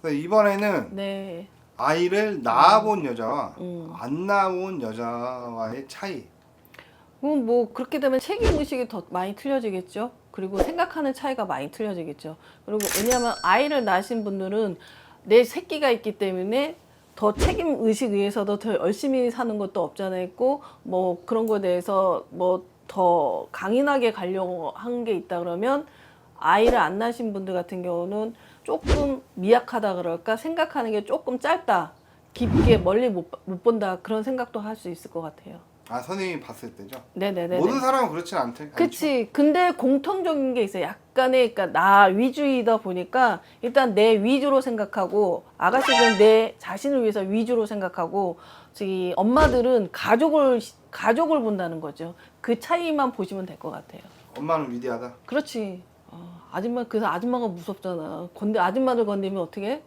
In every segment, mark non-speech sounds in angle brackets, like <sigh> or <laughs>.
그래서 이번에는 네. 아이를 낳아본 여자와 음. 안 낳아본 여자와의 차이. 그럼 뭐 그렇게 되면 책임 의식이 더 많이 틀려지겠죠. 그리고 생각하는 차이가 많이 틀려지겠죠. 그리고 왜냐하면 아이를 낳으신 분들은 내 새끼가 있기 때문에 더 책임 의식 위해서도 더 열심히 사는 것도 없잖아 있고 뭐 그런 거에 대해서 뭐 더 강인하게 가려고 한 게 있다 그러면 아이를 안 낳으신 분들 같은 경우는 조금 미약하다 그럴까 생각하는 게 조금 짧다 깊게 멀리 못, 못 본다 그런 생각도 할 수 있을 것 같아요. 아 선생님이 봤을 때죠. 네네네. 모든 사람은 그렇진 않대. 그치. 근데 공통적인 게 있어요. 약간의, 그러니까 나 위주이다 보니까 일단 내 위주로 생각하고 아가씨들은 내 자신을 위해서 위주로 생각하고 저기 엄마들은 가족을 가족을 본다는 거죠. 그 차이만 보시면 될 것 같아요. 엄마는 위대하다. 그렇지. 어, 아줌마 그래서 아줌마가 무섭잖아. 건데 아줌마들 건드면 어떻게?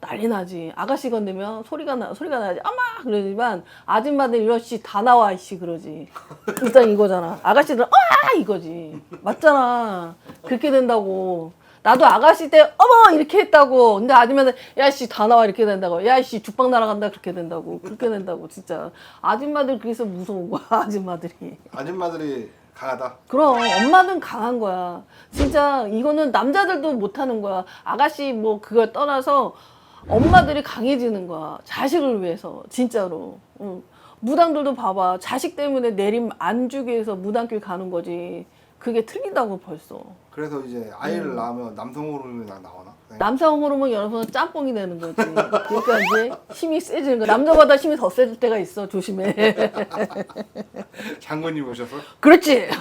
난리 나지. 아가씨 건드면 소리가 나 소리가 나지. 아마 그러지만 아줌마들 이러시 다 나와 이씨 그러지. 일단 이거잖아. 아가씨들은 아 이거지. 맞잖아. 그렇게 된다고. 나도 아가씨 때 어머 이렇게 했다고. 근데 아줌마들 야씨 다 나와 이렇게 된다고. 야씨 죽방 날아간다 그렇게 된다고. 그렇게 된다고 진짜. 아줌마들 그래서 무서운 거야 아줌마들이. 아줌마들이 강하다. 그럼 엄마는 강한 거야. 진짜 이거는 남자들도 못하는 거야. 아가씨 뭐 그걸 떠나서 엄마들이 강해지는 거야. 자식을 위해서 진짜로. 응. 무당들도 봐봐. 자식 때문에 내림 안 주기 위해서 무당길 가는 거지. 그게 틀리다고 벌써. 그래서 이제 아이를 낳으면 남성 호르몬이 나- 나오나? 네. 남성 호르몬 여러분 짬뽕이 되는 거지. 그러니까 이제 힘이 세지는 거야. 남자보다 힘이 더 세질 때가 있어. 조심해. 장군님 오셔서 그렇지. <laughs>